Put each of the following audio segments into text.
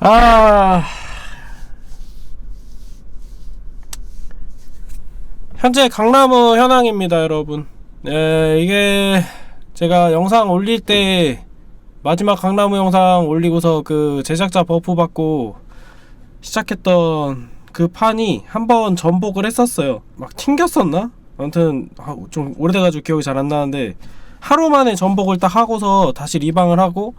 아. 현재 강나무 현황입니다 여러분. 네, 이게 제가 영상 올릴 때 마지막 강나무 영상 올리고서 그 제작자 버프 받고 시작했던 그 판이 한 번 전복을 했었어요. 막 튕겼었나? 아무튼 아, 좀 오래돼가지고 기억이 잘 안 나는데 하루 만에 전복을 딱 하고서 다시 리방을 하고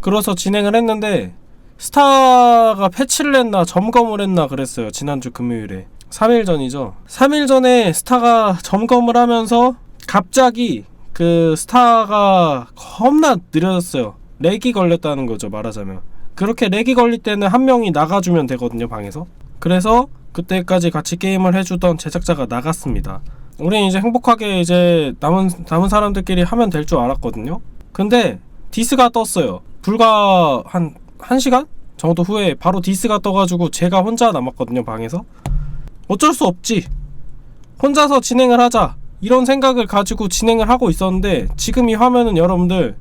그래서 진행을 했는데 스타가 패치를 했나 점검을 했나 그랬어요 지난주 금요일에. 3일 전이죠? 3일 전에 스타가 점검을 하면서 갑자기 그 스타가 겁나 느려졌어요. 렉이 걸렸다는 거죠 말하자면. 그렇게 렉이 걸릴 때는 한 명이 나가주면 되거든요 방에서. 그래서 그때까지 같이 게임을 해주던 제작자가 나갔습니다. 우리는 이제 행복하게 이제 남은 남은 사람들끼리 하면 될 줄 알았거든요. 근데 디스가 떴어요. 불과 한 1시간? 정도 후에 바로 디스가 떠가지고 제가 혼자 남았거든요 방에서. 어쩔 수 없지. 혼자서 진행을 하자. 이런 생각을 가지고 진행을 하고 있었는데 지금 이 화면은 여러분들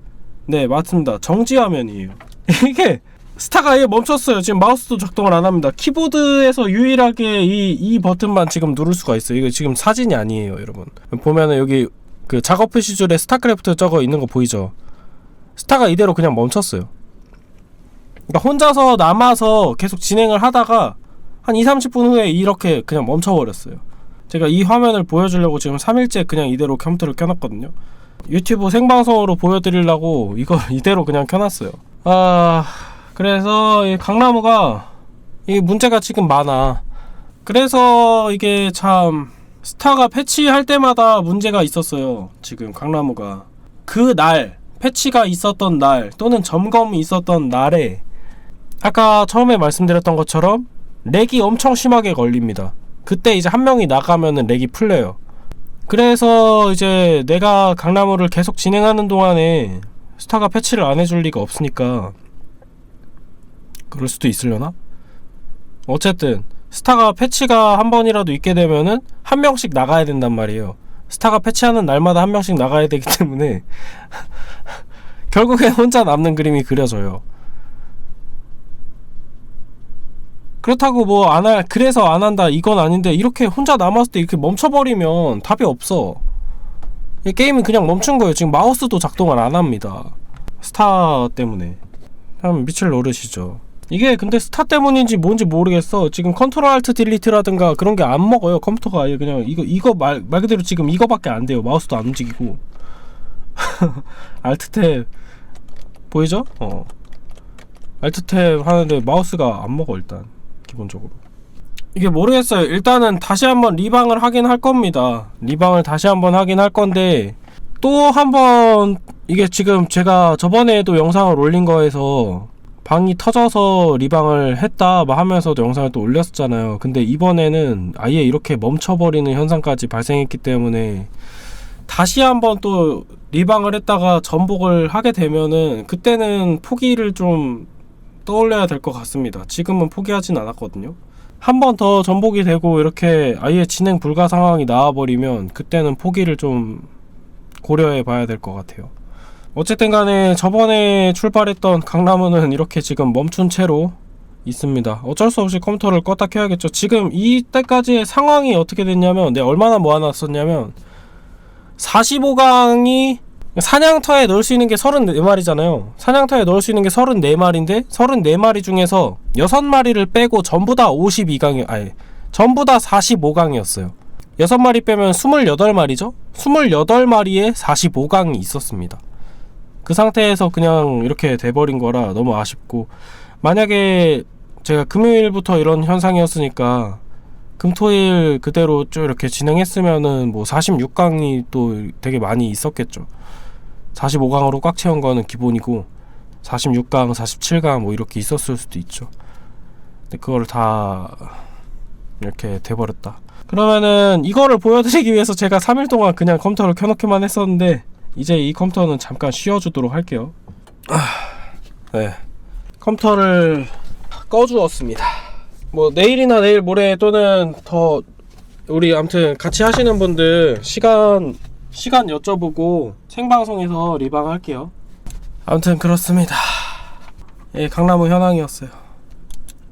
네 맞습니다. 정지 화면이에요. 이게 스타가 아예 멈췄어요. 지금 마우스도 작동을 안 합니다. 키보드에서 유일하게 이, 이 버튼만 지금 누를 수가 있어요. 이거 지금 사진이 아니에요 여러분. 보면은 여기 그 작업 표시줄에 스타크래프트 적어 있는 거 보이죠? 스타가 이대로 그냥 멈췄어요 그러니까 혼자서 남아서 계속 진행을 하다가 한 2, 30분 후에 이렇게 그냥 멈춰버렸어요. 제가 이 화면을 보여주려고 지금 3일째 그냥 이대로 컴퓨터를 켜놨거든요. 유튜브 생방송으로 보여드리려고 이거 이대로 그냥 켜놨어요. 아, 그래서 이 강나무가 이 문제가 지금 많아. 그래서 이게 참 스타가 패치할 때마다 문제가 있었어요. 지금 강나무가 그 날 패치가 있었던 날 또는 점검이 있었던 날에 아까 처음에 말씀드렸던 것처럼 렉이 엄청 심하게 걸립니다. 그때 이제 한 명이 나가면은 렉이 풀려요. 그래서 이제 내가 강나무를 계속 진행하는 동안에 스타가 패치를 안 해줄 리가 없으니까 그럴 수도 있으려나? 어쨌든 스타가 패치가 한 번이라도 있게 되면은 한 명씩 나가야 된단 말이에요. 스타가 패치하는 날마다 한 명씩 나가야 되기 때문에 결국에 혼자 남는 그림이 그려져요. 그렇다고 뭐 안 할, 그래서 안 한다 이건 아닌데 이렇게 혼자 남았을 때 이렇게 멈춰버리면 답이 없어. 이 게임이 그냥 멈춘 거예요. 지금 마우스도 작동을 안 합니다. 스타 때문에. 참 미칠 노릇이죠. 이게 근데 스타 때문인지 뭔지 모르겠어. 지금 컨트롤 알트 딜리트라든가 그런 게 안 먹어요. 컴퓨터가 아예 그냥 이거 이거 말, 말 그대로 지금 이거밖에 안 돼요. 마우스도 안 움직이고. 알트 탭 보이죠? 어. 알트 탭 하는데 마우스가 안 먹어 일단 기본적으로. 이게 모르겠어요. 일단은 다시 한번 리방을 하긴 할 겁니다. 리방을 다시 한번 하긴 할 건데 또 한번 이게 지금 제가 저번에도 영상을 올린 거에서 방이 터져서 리방을 했다 막 하면서도 영상을 또 올렸었잖아요. 근데 이번에는 아예 이렇게 멈춰버리는 현상까지 발생했기 때문에 다시 한번 또 리방을 했다가 전복을 하게 되면은 그때는 포기를 좀 떠올려야 될 것 같습니다. 지금은 포기하진 않았거든요. 한 번 더 전복이 되고 이렇게 아예 진행 불가 상황이 나와버리면 그때는 포기를 좀 고려해 봐야 될 것 같아요. 어쨌든 간에 저번에 출발했던 강남은 이렇게 지금 멈춘 채로 있습니다. 어쩔 수 없이 컴퓨터를 껐다 켜야겠죠. 지금 이때까지의 상황이 어떻게 됐냐면 내가 얼마나 모아놨었냐면 45강이 사냥터에 넣을 수 있는 게 34마리잖아요. 사냥터에 넣을 수 있는 게 34마리인데 34마리 중에서 6마리를 빼고 전부 다 52강이 아니 전부 다 45강이었어요. 6마리 빼면 28마리죠? 28마리에 45강이 있었습니다. 그 상태에서 그냥 이렇게 돼버린 거라 너무 아쉽고 만약에 제가 금요일부터 이런 현상이었으니까 금토일 그대로 쭉 이렇게 진행했으면은 뭐 46강이 또 되게 많이 있었겠죠. 45강으로 꽉 채운 거는 기본이고 46강, 47강 뭐 이렇게 있었을 수도 있죠. 근데 그걸 다 이렇게 돼버렸다. 그러면은 이거를 보여드리기 위해서 제가 3일 동안 그냥 컴퓨터를 켜놓기만 했었는데 이제 이 컴퓨터는 잠깐 쉬어주도록 할게요. 아, 네. 컴퓨터를 꺼주었습니다. 뭐 내일이나 내일 모레 또는 더 우리 아무튼 같이 하시는 분들 시간 시간 여쭤보고 생방송에서 리방 할게요. 아무튼 그렇습니다. 예, 강나무 현황이었어요.